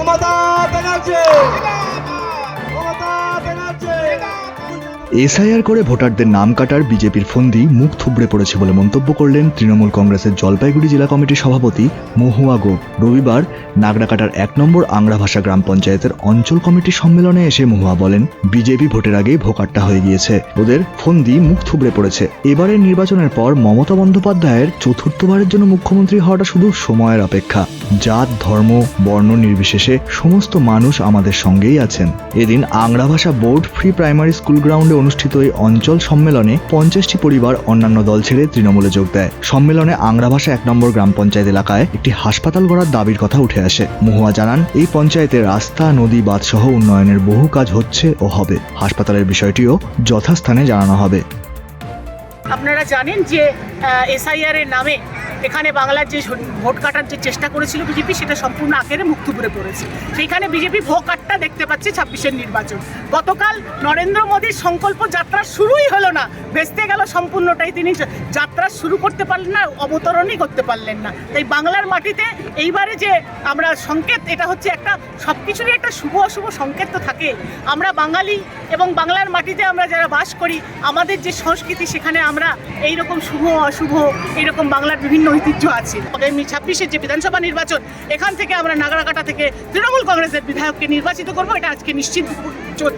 Mamata Banerjee. SIR করে ভোটারদের নাম কাটার বিজেপির ফন্দি মুখ থুবড়ে পড়েছে বলে মন্তব্য করলেন তৃণমূল কংগ্রেসের জলপাইগুড়ি জেলা কমিটির সভাপতি মহুয়া গোপ। রবিবার নাগরাকাটার এক নম্বর আংরাভাষা গ্রাম পঞ্চায়েতের অঞ্চল কমিটির সম্মেলনে এসে মহুয়া বলেন, বিজেপি ভোটের আগেই ভোকাট্টা হয়ে গিয়েছে। ওদের ফন্দি মুখ থুবড়ে পড়েছে। এবারের নির্বাচনের পর মমতা বন্দ্যোপাধ্যায়ের চতুর্থবারের জন্য মুখ্যমন্ত্রী হওয়াটা শুধু সময়ের অপেক্ষা। জাত, ধর্ম, বর্ণ নির্বিশেষে সমস্ত মানুষ আমাদের সঙ্গেই আছেন। এদিন Angrabhasha board free primary school গ্রাউন্ডে অনুষ্ঠিত এই অঞ্চল সম্মেলনে পঞ্চাশটি পরিবার অন্যান্য দল ছেড়ে তৃণমূলে যোগ দেয়। সম্মেলনে আংরাভাষা এক নম্বর গ্রাম পঞ্চায়েত এলাকায় একটি হাসপাতাল গড়ার দাবির কথা উঠে আসে। মহুয়া জানান, এই পঞ্চায়েতে রাস্তা, নদী বাঁধ সহ উন্নয়নের বহু কাজ হচ্ছে ও হবে। হাসপাতালের বিষয়টিও যথাস্থানে জানানো হবে। আপনারা জানেন যে এসআইআর এর নামে এখানে বাংলার যে ভোট কাটার যে চেষ্টা করেছিল বিজেপি, সেটা সম্পূর্ণ আকারে মুক্ত করে পড়েছে। সেইখানে বিজেপি ভোট কাটটা দেখতে পাচ্ছে ছাব্বিশের নির্বাচন। গতকাল নরেন্দ্র মোদীর সংকল্প যাত্রা শুরুই হলো না। ভেস্তে গেল সম্পূর্ণটাই তিনি। যাত্রা শুরু করতে পারলেন না, অবতরণই করতে পারলেন না। তাই বাংলার মাটিতে এইবারে যে আমরা সংকেত, এটা হচ্ছে একটা সব কিছুরই একটা শুভ অশুভ সংকেত তো থাকে। আমরা বাঙালি এবং বাংলার মাটিতে আমরা যারা বাস করি, আমাদের যে সংস্কৃতি, সেখানে আমরা এইরকম শুভ, অশুভ, এইরকম বাংলার বিভিন্ন ঐতিহ্য আছে। আগামী ছাব্বিশের যে বিধানসভা নির্বাচন এখান থেকে আমরা নাগরাকাটা থেকে তৃণমূল কংগ্রেসের বিধায়ককে নির্বাচিত করব এটা আজকে নিশ্চিত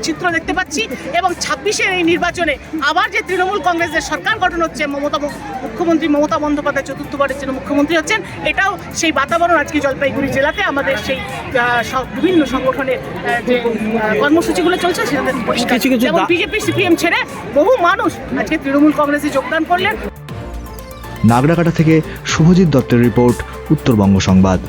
চিত্র দেখতে পাচ্ছি। এবং ছাব্বিশের এই নির্বাচনে আবার যে তৃণমূল কংগ্রেসের সরকার গঠন হচ্ছে মমতা মুখ্যমন্ত্রী মমতা বন্দ্যোপাধ্যায় চতুর্থবারের জন্য মুখ্যমন্ত্রী হচ্ছেন এটাও সেই বাতাবরণ আজকে জলপাইগুড়ি জেলাতে আমাদের সেই বিভিন্ন সংগঠনের যে কর্মসূচিগুলো চলছে সেটাতে পরিষ্কার। যেমন বিজেপি সিপিএম ছেড়ে বহু মানুষ আজকে তৃণমূল কংগ্রেসে যোগদান করলেন। নাগরাকাটা থেকে শুভজিৎ দত্তের রিপোর্ট উত্তরবঙ্গ সংবাদ।